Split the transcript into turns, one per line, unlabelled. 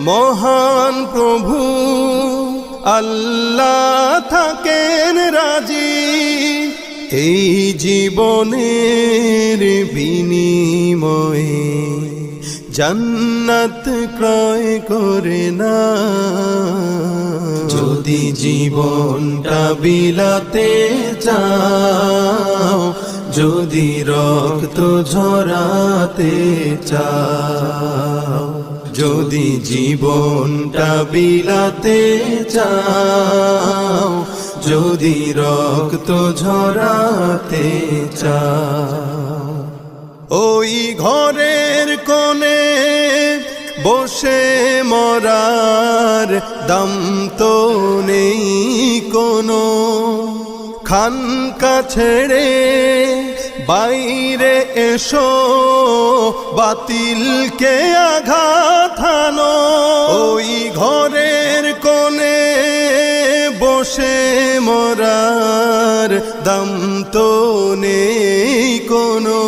মহান প্রভু, আল্লাহ থাকেন রাজি। এই জীবনের বিনিময়ে জান্নাত ক্রয় করে না। যদি জীবনটা বিলাতে চাও, যদি রক্ত ঝরাতে চাও যদি জীবনটা বিলাতে চাও, যদি রক্ত ঝরাতে চাও। ওই ঘরের কোণে বসে মরার দম তো নেই কোনো। খানকা ছেড়ে বাইরে এসো, বাতিলকে আঘাত বসে মরার দাম তো নেই কোনো।